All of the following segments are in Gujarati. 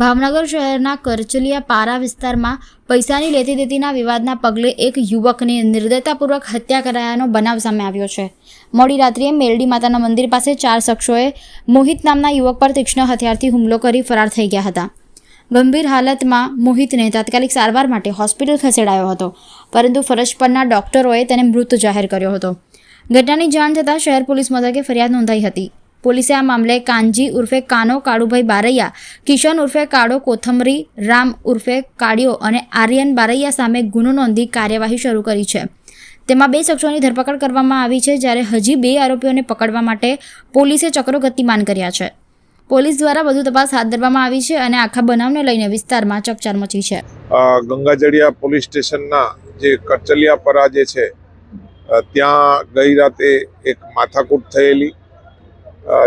ભાવનગર શહેરના કરચલિયા પારા વિસ્તારમાં પૈસાની લેતી દેતીના વિવાદના પગલે એક યુવકની નિર્દયતાપૂર્વક હત્યા કરાયાનો બનાવ સામે આવ્યો છે. મોડી રાત્રિએ મેરડી માતાના મંદિર પાસે ચાર શખ્સોએ મોહિત નામના યુવક પર તીક્ષ્ણ હથિયારથી હુમલો કરી ફરાર થઈ ગયા હતા. ગંભીર હાલતમાં મોહિતને તાત્કાલિક સારવાર માટે હોસ્પિટલ ખસેડાયો હતો, પરંતુ ફરજ પરના ડોક્ટરોએ તેને મૃત જાહેર કર્યો હતો. ઘટનાની જાણ થતાં શહેર પોલીસ મથકે ફરિયાદ નોંધાઈ હતી. પોલીસે આ મામલે કાનજી ઉર્ફે કાનો કાળુભાઈ બારૈયા, કિશન ઉર્ફે કાળો કોથમરી, રામ ઉર્ફે કાળિયો અને આર્યન બારૈયા સામે ગુનો નોંધી કાર્યવાહી શરૂ કરી છે. તેમાં બે શખ્સોની ધરપકડ કરવામાં આવી છે, જ્યારે હજી બે આરોપીઓને પકડવા માટે પોલીસે ચક્રો ગતિમાન કર્યા છે. પોલીસ દ્વારા વધુ તપાસ હાથ ધરવામાં આવી છે અને આખા બનાવને લઈને વિસ્તારમાં ચકચાર મચી છે. ગંગાજળિયા પોલીસ સ્ટેશનના જે કરચલિયાપરા જે છે ત્યાં ગઈ રાતે એક માથાકૂટ થયેલી.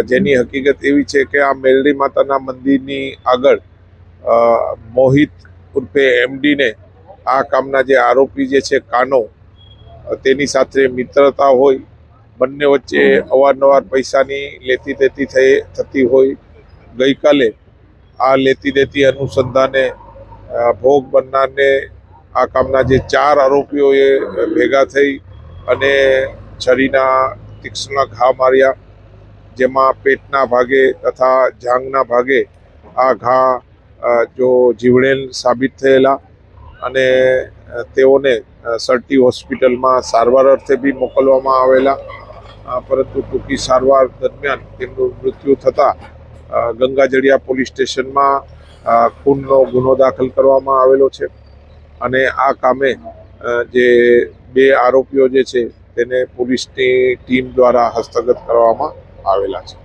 જેની હકીકત એવી છે કે આ મેલડી માતાના મંદિરની આગળ મોહિત ઉર્ફે એમડીને આ કામના જે આરોપી જે છે કાનો તેની સાથે મિત્રતા હોય, બંને વચ્ચે અવારનવાર પૈસાની લેતી દેતી થઈ, થતી હોય. ગઈકાલે આ લેતી દેતી અનુસંધાને ભોગ બનનારને આ કામના જે ચાર આરોપીઓએ ભેગા થઈ અને છરીના તીક્ષ્ણ ઘા માર્યા. જેમાં પેટના ભાગે તથા જાંઘના ભાગે આ ઘા જો જીવડેલ સાબિત થયેલા અને તેઓને સરટી હોસ્પિટલમાં સારવાર અર્થે બી મોકલવામાં આવેલા. પરંતુ ટૂંકી સારવાર દરમિયાન તેમનું મૃત્યુ થતાં ગંગાજળિયા પોલીસ સ્ટેશનમાં ખૂનનો ગુનો દાખલ કરવામાં આવેલો છે. અને આ કામે જે બે આરોપીઓ જે છે, તેને પોલીસની ટીમ દ્વારા હસ્તગત કરવામાં આવેલા છે